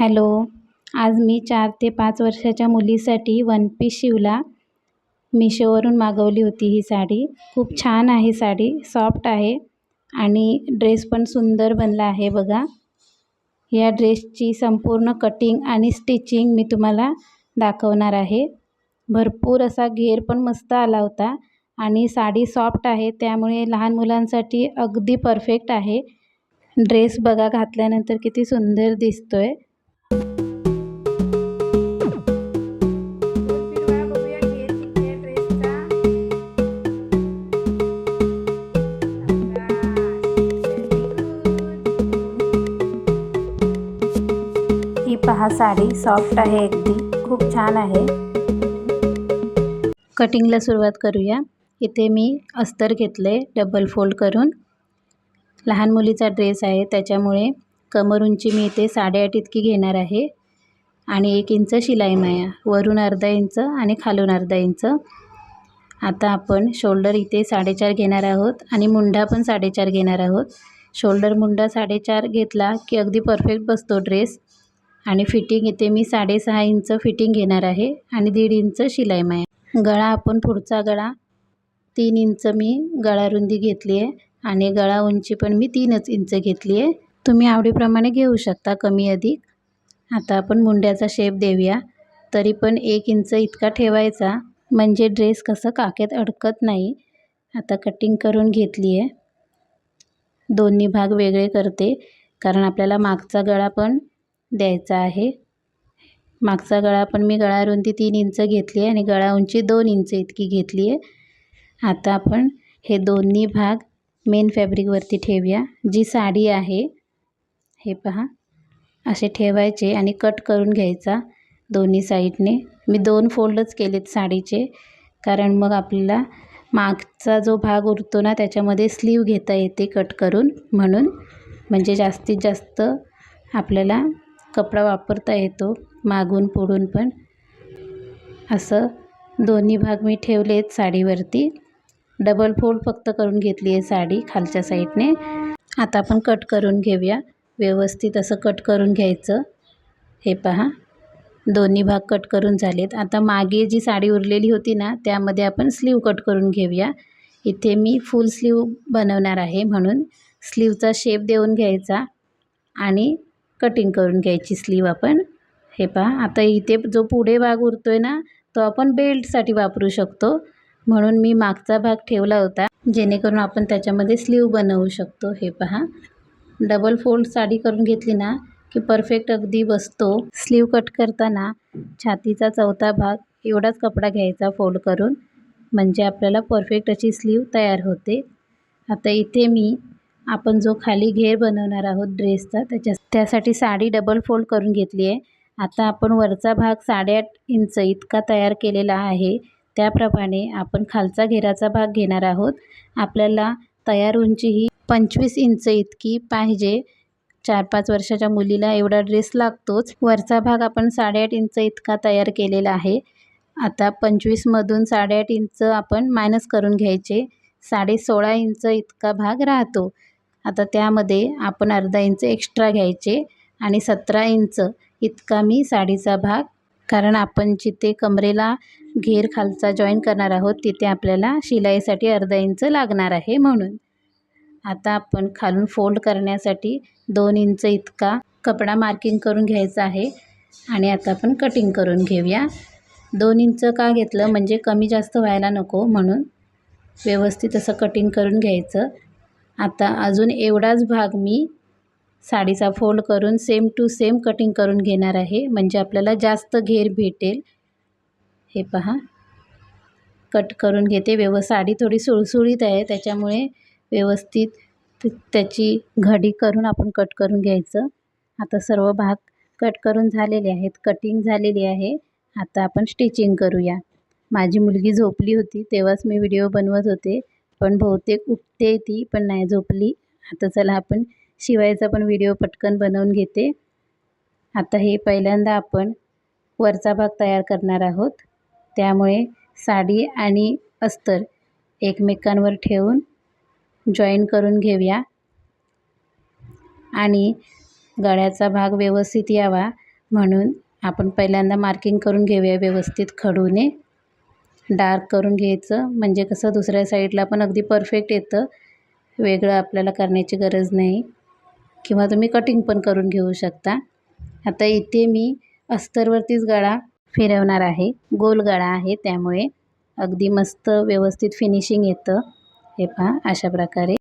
Hello आज मी चार ते पाच वर्षाच्या मुलीसाठी वन पीस शिवला. मिशोवरून मागवली होती ही साडी. खूप छान आहे साडी सॉफ्ट आहे आणि ड्रेस पण सुंदर बनला आहे बघा. या ड्रेसची संपूर्ण कटिंग आणि स्टिचिंग मी तुम्हाला दाखवणार आहे. भरपूर असा घेर पण मस्त आला होता आणि साडी सॉफ्ट आहे त्यामुळे लहान मुलांसाठी अगदी परफेक्ट आहे. ड्रेस बघा घातल्यानंतर किती सुंदर दिसतो आहे पहा साडी सॉफ्ट आहे अगदी. खूप छान आहे. कटिंगला सुरुवात करूया. इथे मी अस्तर घेतले डबल फोल्ड करून. लहान मुलीचा ड्रेस आहे त्याच्यामुळे कमर उंची मी इथे साडेआठ इतकी घेणार आहे. आणि एक इंच शिलाई माया वरून अर्धा इंच आणि खालून अर्धा इंच. आता आपण शोल्डर इथे साडेचार घेणार आहोत आणि मुंडा पण साडेचार घेणार आहोत. शोल्डर मुंडा साडेचार घेतला की अगदी परफेक्ट बसतो ड्रेस. आणि फिटिंग इथे मी साडेसहा इंच फिटिंग घेणार आहे आणि दीड इंच शिलाई माया. गळा आपण पुढचा गळा तीन इंच मी गळा रुंदी घेतली आहे आणि गळा उंची पण मी तीनच इंच घेतली आहे. तुम्ही आवडीप्रमाणे घेऊ शकता कमी अधिक. आता आपण मुंड्याचा शेप देऊया. तरी पण एक इंच इतका ठेवायचा. म्हणजे ड्रेस कसं काकेत अडकत नाही. आता कटिंग करून घेतली आहे दोन्ही भाग वेगळे करते. कारण आपल्याला मागचा गळा पण द्यायचा आहे. मागचा गळा पण मी गळा रुंदी तीन इंच घेतली आहे आणि गळा उंची दोन इंच इतकी घेतली आहे आता आपण हे दोन्ही भाग मेन फॅब्रिकवरती ठेवूया. जी साडी आहे हे पहा. असे ठेवायचे आणि कट करून घ्यायचा दोन्ही साईडने. मी दोन फोल्डच केलेत साडीचे कारण मग आपल्याला मागचा जो भाग उरतो ना त्याच्यामध्ये स्लीव घेता येते कट करून. म्हणून म्हणजे जास्तीत जास्त आपल्याला कपडा वापरता येतो मागून पुढून पण. असं दोन्ही भाग मी ठेवले आहेत साडीवरती. डबल फोल्ड फक्त करून घेतली आहे साडी खालच्या साईडने. आता आपण कट करून घेऊया. व्यवस्थित असं कट करून घ्यायचं. हे पहा. दोन्ही भाग कट करून झालेत. आता मागे जी साडी उरलेली होती ना त्यामध्ये आपण स्लीव कट करून घेऊया. इथे मी फुल स्लीव बनवणार आहे म्हणून स्लीवचा शेप देऊन घ्यायचा आणि कटिंग करून घ्यायची स्लीव आपण. हे पहा. आता इथे जो पुढे भाग उरतो आहे ना तो आपण बेल्टसाठी वापरू शकतो. म्हणून मी मागचा भाग ठेवला होता. जेणेकरून आपण त्याच्यामध्ये स्लीव बनवू शकतो. हे पहा. डबल फोल्ड साडी करून घेतली ना की परफेक्ट अगदी बसतो. स्लीव कट करताना छातीचा चौथा भाग एवढाच कपडा घ्यायचा फोल्ड करून म्हणजे आपल्याला परफेक्ट अशी स्लीव तयार होते. आता इथे मी आपण जो खाली घेर बनवणार आहोत ड्रेसचा त्याच्या त्यासाठी साडी डबल फोल्ड करून घेतली आहे. आता आपण वरचा भाग साडेआठ इंच इतका तयार केलेला आहे. त्याप्रमाणे आपण खालचा घेराचा भाग घेणार आहोत. आपल्याला तयार उंची ही पंचवीस इंच इतकी पाहिजे. चार पाच वर्षाच्या मुलीला एवढा ड्रेस लागतोच. वरचा भाग आपण साडेआठ इंच इतका तयार केलेला आहे. आता पंचवीसमधून साडेआठ इंच आपण मायनस करून घ्यायचे. साडे सोळा इंच इतका भाग राहतो. आता त्यामध्ये आपण अर्धा इंच एक्स्ट्रा घ्यायचे आणि सतरा इंच इतका मी साडीचा भाग. कारण आपण जिथे कमरेला घेर खालचा जॉईन करणार आहोत तिथे आपल्याला शिलाईसाठी अर्धा इंच लागणार आहे म्हणून. आता आपण खालून फोल्ड करण्यासाठी दोन इंच इतका कपडा मार्किंग करून घ्यायचा आहे. आणि आता आपण कटिंग करून घेऊया. दोन इंच का घेतलं म्हणजे कमी जास्त व्हायला नको म्हणून व्यवस्थित असं कटिंग करून घ्यायचं. आता अजून एवढाच भाग मी साडीचा फोल्ड करून सेम टू सेम कटिंग करून घेणार आहे. म्हणजे आपल्याला जास्त घेर भेटेल. हे पहा. कट करून घेते. व्यव साडी थोडी सुळसुळीत आहे. त्याच्यामुळे व्यवस्थित त्याची घडी करून आपण कट करून घ्यायचं. आता सर्व भाग कट करून झालेले आहेत. कटिंग झालेली आहे. आता आपण स्टिचिंग करूया. माझी मुलगी झोपली होती तेव्हाच मी व्हिडिओ बनवत होते. पण बहुतेक उठते ती पण नाही झोपली. आता चला आपण शिवायचा पण व्हिडिओ पटकन बनवून घेते. आता हे पहिल्यांदा आपण वरचा भाग तयार करणार आहोत. त्यामुळे साडी आणि अस्तर एकमेकांवर ठेवून जॉईन करून घेऊया. आणि गळ्याचा भाग व्यवस्थित यावा म्हणून आपण पहिल्यांदा मार्किंग करून घेऊया व्यवस्थित खडूने. डार्क करून घ्यायचं म्हणजे कसं दुसऱ्या साईडला पण अगदी परफेक्ट येतं. वेगळं आपल्याला करण्याची गरज नाही. किंवा तुम्ही कटिंग पण करून घेऊ शकता. आता इथे मी अस्तरवरतीच गळा फिरवणार आहे. गोल गळा आहे त्यामुळे अगदी मस्त व्यवस्थित फिनिशिंग येतं. हे पहा अशा प्रकारे.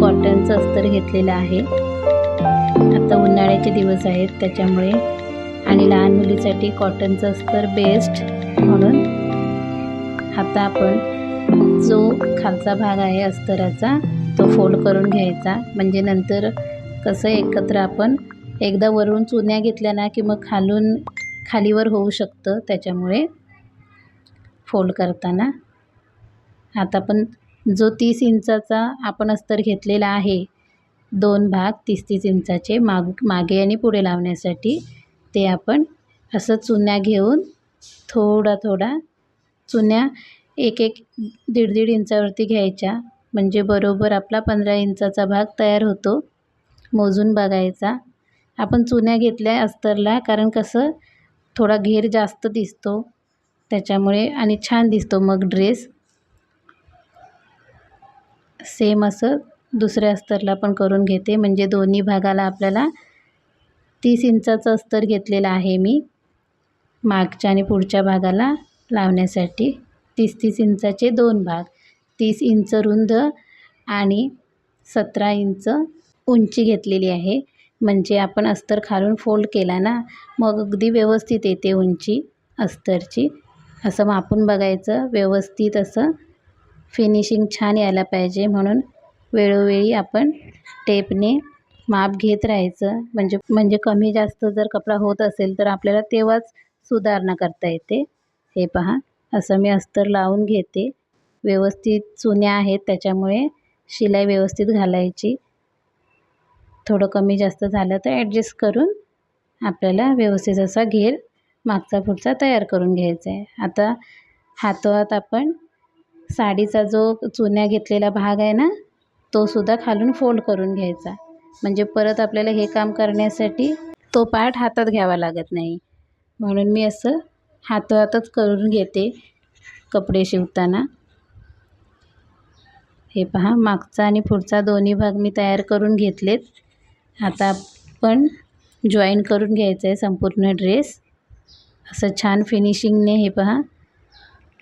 कॉटनचं अस्तर घेतलेलं आहे. आता उन्हाळ्याचे दिवस आहेत त्याच्यामुळे आणि लहान मुलीसाठी कॉटनचं अस्तर बेस्ट म्हणून आता आपण जो खालचा भाग आहे अस्तराचा तो फोल्ड करून घ्यायचा. म्हणजे नंतर कसं एकत्र आपण एकदा वरून चुन्या घेतल्या ना की मग खालून खालीवर होऊ शकतं त्याच्यामुळे फोल्ड करताना. आता पण जो तीस इंचाचा आपण अस्तर घेतलेला आहे. दोन भाग तीस तीस इंचाचे माग मागे आणि पुढे लावण्यासाठी ते आपण असं चुन्या घेऊन थोडा थोडा चुन्या एक एक दीड दीड इंचावरती घ्यायच्या. म्हणजे बरोबर आपला पंधरा इंचाचा भाग तयार होतो. मोजून बघायचा. आपण चुन्या घेतल्या अस्तरला कारण कसं थोडा घेर जास्त दिसतो. त्याच्यामुळे आणि छान दिसतो मग ड्रेस. सेम असं दुसऱ्या अस्तरला पण करून घेते. म्हणजे दोन्ही भागाला आपल्याला तीस इंचाचं अस्तर घेतलेलं आहे मी. मागच्या आणि पुढच्या भागाला लावण्यासाठी तीस तीस इंचाचे दोन भाग. तीस इंच रुंद आणि सतरा इंच उंची घेतलेली आहे. म्हणजे आपण अस्तर खालून फोल्ड केला ना मग अगदी व्यवस्थित येते उंची अस्तरची. असं मापून बघायचं व्यवस्थित असं फिनिशिंग छान यायला पाहिजे म्हणून वेळोवेळी आपण टेपने माप घेत राहायचं. म्हणजे म्हणजे कमी जास्त जर कपडा होत असेल तर आपल्याला तेव्हाच सुधारणा करता येते. हे पहा असं मी अस्तर लावून घेते. व्यवस्थित चुन्या आहेत त्याच्यामुळे शिलाई व्यवस्थित घालायची. थोडं कमी जास्त झालं तर ॲडजस्ट करून आपल्याला व्यवस्थित असा घेर मागचा पुढचा तयार करून घ्यायचा आहे. आता हातोहात आपण साडीचा जो चुन्या घेतलेला भाग आहे ना तो सुद्धा खालून फोल्ड करून घ्यायचा. म्हणजे परत आपल्याला हे काम करण्यासाठी तो पार्ट हातात घ्यावा लागत नाही. म्हणून मी असं हातोहातच करून घेते कपडे शिवताना. हे पहा मागचा आणि पुढचा दोन्ही भाग मी तयार करून घेतलेत. आता आपण जॉईन करून घ्यायचं आहे संपूर्ण ड्रेस असं छान फिनिशिंगने हे पहा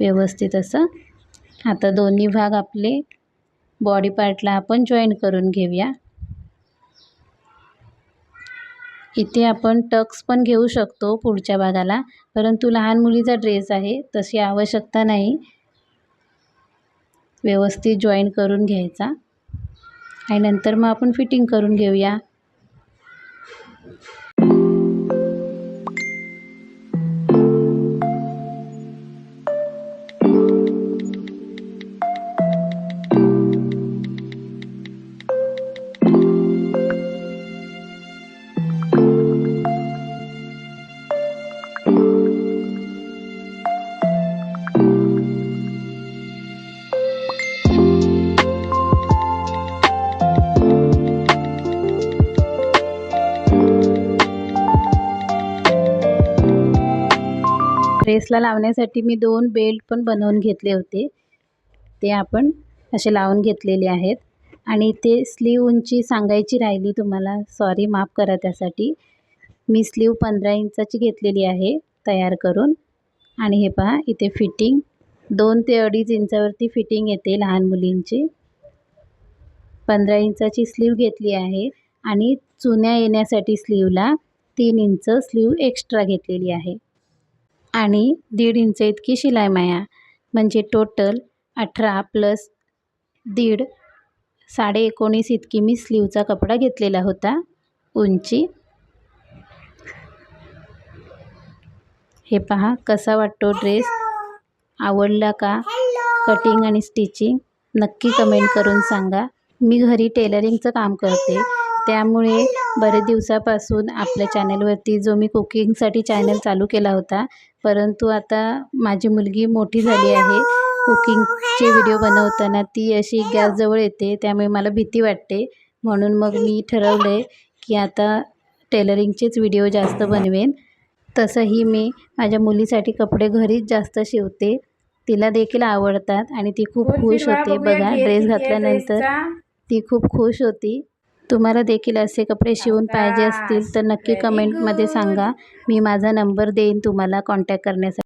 व्यवस्थित असं आता दोन्ही भाग आपले बॉडी पार्टला आपण जॉईन करून घेऊया. इथे आपण टक्स पण घेऊ शकतो पुढच्या भागाला परंतु लहान मुलीचा ड्रेस आहे तशी आवश्यकता नाही. व्यवस्थित जॉईन करून घ्यायचा. आणि नंतर मग आपण फिटिंग करून घेऊया. ड्रेसला लावण्यासाठी मी दोन बेल्ट पण बनवून घेतले होते. ते आपण असे लावून घेतलेले आहेत. आणि ते स्लीव उंची सांगायची राहिली तुम्हाला सॉरी माफ करा त्यासाठी. मी स्लीव पंधरा इंचाची घेतलेली आहे तयार करून. आणि हे पहा इथे फिटिंग दोन ते अडीच इंचावरती फिटिंग येते लहान मुलींची. पंधरा इंचाची स्लीव घेतली आहे आणि चुन्या येण्यासाठी स्लीवला तीन इंच स्लीव एक्स्ट्रा घेतलेली आहे. आणि दीड इंच इतकी शिलाई माया. म्हणजे टोटल अठरा प्लस दीड साडे एकोणीस इतकी मी स्लीवचा कपडा घेतलेला होता. उंची. हे पहा कसा वाटतो ड्रेस आवडला का? कटिंग आणि स्टिचिंग नक्की कमेंट करून सांगा. मी घरी टेलरिंगचं काम करते. त्यामुळे बरेच दिवसापासून आपल्या चॅनलवरती जो मी कुकिंगसाठी चॅनल चालू केला होता परंतु आता माझी मुलगी मोठी झाली आहे. कुकिंगचे व्हिडिओ बनवताना ती अशी गॅसजवळ येते त्यामुळे मला भीती वाटते. म्हणून मग मी ठरवलं आहे की आता टेलरिंगचेच व्हिडिओ जास्त बनवेन. तसंही मी माझ्या मुलीसाठी कपडे घरीच जास्त शिवते. तिला देखील आवडतात आणि ती खूप खुश होते. बघा ड्रेस घातल्यानंतर ती खूप खुश होती. तुम्हाला देखील असे कपडे शिवून पाहिजे असतील तर नक्की कमेंटमध्ये सांगा. मी माझा नंबर देईन तुम्हाला कॉन्टॅक्ट करण्यासाठी.